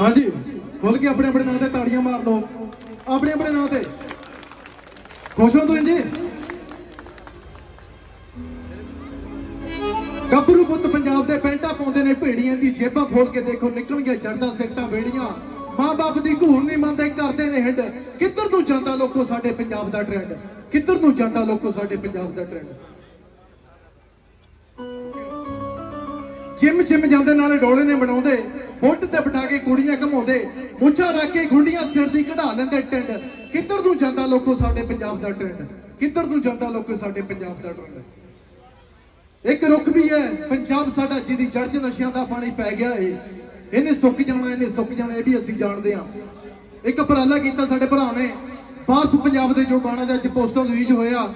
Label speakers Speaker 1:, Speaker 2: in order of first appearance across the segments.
Speaker 1: ਹਾਂਜੀ। ਖੁੱਲ ਕੇ ਆਪਣੇ ਆਪਣੇ ਨਾਂ ਤੇ ਤਾੜੀਆਂ ਮਾਰ ਲਓ। ਆਪਣੇ ਆਪਣੇ ਨਾਂ ਤੇ। ਖੁਸ਼ ਹੋ ਤੁਸੀਂ ਜੀ? ਗੱਭਰੂ ਪੁੱਤ ਪੰਜਾਬ ਦੇ ਪੈਂਟਾ ਪਾਉਂਦੇ ਨੇ, ਭੇੜੀਆਂ ਦੀ ਜੇਬਾਂ ਫੋੜ ਕੇ ਦੇਖੋ ਨਿਕਲਣਗੇ ਚੜਦਾ ਸਿੱਟਾਂ ਵੇੜੀਆਂ। ਮਾਂ-ਬਾਪ ਦੀ ਘੂਰ ਨਹੀਂ ਮੰਨਦੇ, ਕਰਦੇ ਨੇ ਹਿੰਡ। ਕਿੱਧਰ ਨੂੰ ਜਾਂਦਾ ਲੋਕੋ ਸਾਡੇ ਪੰਜਾਬ ਦਾ ਟ੍ਰੈਂਡ ਕਿੱਧਰ ਨੂੰ ਜਾਂਦਾ ਲੋਕੋ ਸਾਡੇ ਪੰਜਾਬ ਦਾ ਟ੍ਰੈਂਡ ਜਿਮ ਜਿਮ ਜਾਂਦੇ ਨਾਲੇ ਡੋਲੇ ਨੇ ਬਣਾਉਂਦੇ, ਬੁੱਟ ਤੇ ਬਿਠਾ ਕੇ ਕੁੜੀਆਂ ਘਮਾਉਂਦੇ, ਮੁੱਛਾਂ ਰੱਖ ਕੇ ਗੁੰਡੀਆਂ ਸਿਰ ਦੀ ਕਢਾ ਲੈਂਦੇ ਟਿੰਡ। ਕਿੱਧਰ ਨੂੰ ਜਾਂਦਾ ਲੋਕੋ ਸਾਡੇ ਪੰਜਾਬ ਦਾ ਟਿੰਡ? ਕਿੱਧਰ ਨੂੰ ਜਾਂਦਾ ਲੋਕੋ ਸਾਡੇ ਪੰਜਾਬ ਦਾ ਟ੍ਰੈਂਡ ਇੱਕ ਰੁੱਖ ਵੀ ਹੈ, ਪੰਜਾਬ ਸਾਡਾ ਜਿਹਦੀ ਜੜ 'ਚ ਨਸ਼ਿਆਂ ਦਾ ਪਾਣੀ ਪੈ ਗਿਆ ਏ। ਇਹਨੇ ਸੁੱਕ ਜਾਣਾ, ਇਹਨੇ ਸੁੱਕ ਜਾਣਾ, ਇਹ ਵੀ ਅਸੀਂ ਜਾਣਦੇ ਹਾਂ। ਇੱਕ ਉਪਰਾਲਾ ਕੀਤਾ ਸਾਡੇ ਭਰਾ ਨੇ, ਬਾਸ ਪੰਜਾਬ ਦੇ ਜੋ ਗਾਣਾ ਦੇ ਅੱਜ ਪੋਸਟਰ ਰਿਲੀਜ਼ ਹੋਇਆ।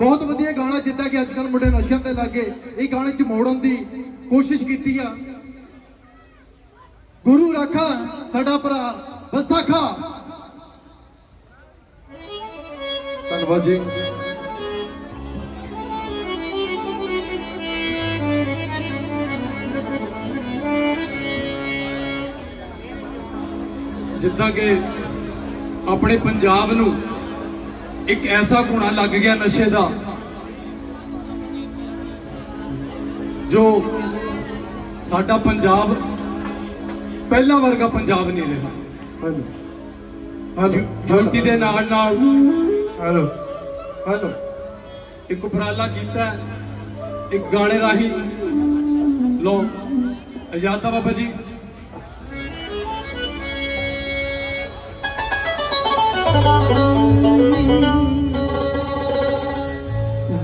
Speaker 1: ਬਹੁਤ ਵਧੀਆ ਗਾਣਾ ਜਿੱਦਾਂ ਕਿ ਅੱਜ ਕੱਲ ਮੁੰਡੇ ਨਸ਼ਿਆਂ ਤੇ ਲੱਗੇ ਇਹ ਗਾਣੇ 'ਚ ਮੋੜਨ ਦੀ ਕੋਸ਼ਿਸ਼ ਕੀਤੀ ਆ। ਗੁਰੂ ਰਾਖਾ, ਸਾਡਾ ਭਰਾ ਬਸਾਖਾ ਧੰਨਵਾਦ ਜੀ।
Speaker 2: ਜਿੱਦਾਂ ਕਿ ਆਪਣੇ ਪੰਜਾਬ ਨੂੰ ਇੱਕ ਐਸਾ ਗੁਣਾ ਲੱਗ ਗਿਆ ਨਸ਼ੇ ਦਾ, ਜੋ ਸਾਡਾ ਪੰਜਾਬ ਪਹਿਲਾਂ ਵਰਗਾ ਪੰਜਾਬ ਨਹੀਂ ਰਿਹਾ।
Speaker 1: ਹਾਂਜੀ ਹਾਂਜੀ
Speaker 2: ਗਿਣਤੀ ਦੇ ਨਾਲ ਨਾਲ
Speaker 1: ਹੈਲੋ ਹੈਲੋ।
Speaker 2: ਇੱਕ ਉਪਰਾਲਾ ਕੀਤਾ ਇੱਕ ਗਾਣੇ ਰਾਹੀਂ। ਲੋ ਆਜ਼ਾਦਾ ਬਾਬਾ ਜੀ।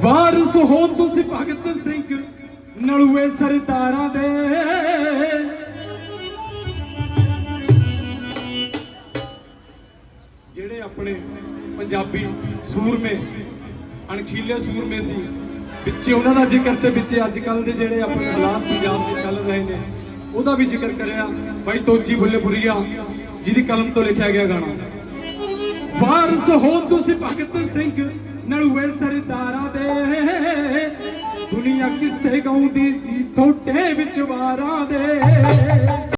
Speaker 2: ਵਾਰਸ ਹੋ ਤੁਸੀਂ ਭਗਤ ਸਿੰਘ। ਨਲੂਏ ਸਰਦਾਰਾਂ ਦੇ। ਜਿਹੜੇ ਆਪਣੇ ਪੰਜਾਬੀ ਸੂਰਮੇ, ਅਣਖੀਲੇ ਸੂਰਮੇ ਸੀ, ਵਿੱਚੇ ਉਹਨਾਂ ਦਾ ਜ਼ਿਕਰ ਤੇ ਵਿੱਚੇ ਅੱਜ ਕੱਲ ਦੇ ਜਿਹੜੇ ਆਪਣੇ ਹਾਲਾਤ ਪੰਜਾਬ ਦੇ ਚੱਲ ਰਹੇ ਨੇ, ਉਹਦਾ ਵੀ ਜ਼ਿਕਰ ਕਰਿਆ, ਬਾਈ ਤੋਜੀ ਬੁੱਲੇਪੁਰੀਆ ਜਿਹਦੀ ਕਲਮ ਤੋਂ ਲਿਖਿਆ ਗਿਆ ਗਾਣਾ। ਵਾਰਸ ਹੋ ਤੁਸੀਂ ਭਗਤ ਸਿੰਘ, ਨਲੂਏ ਸਰਦਾਰਾਂ ਦੇ। ਦੁਨੀਆ ਕਿੱਸੇ ਗਾਉਂਦੀ ਸੀ ਥੋਟੇ ਵਿੱਚ ਵਾਰਾਂ ਦੇ।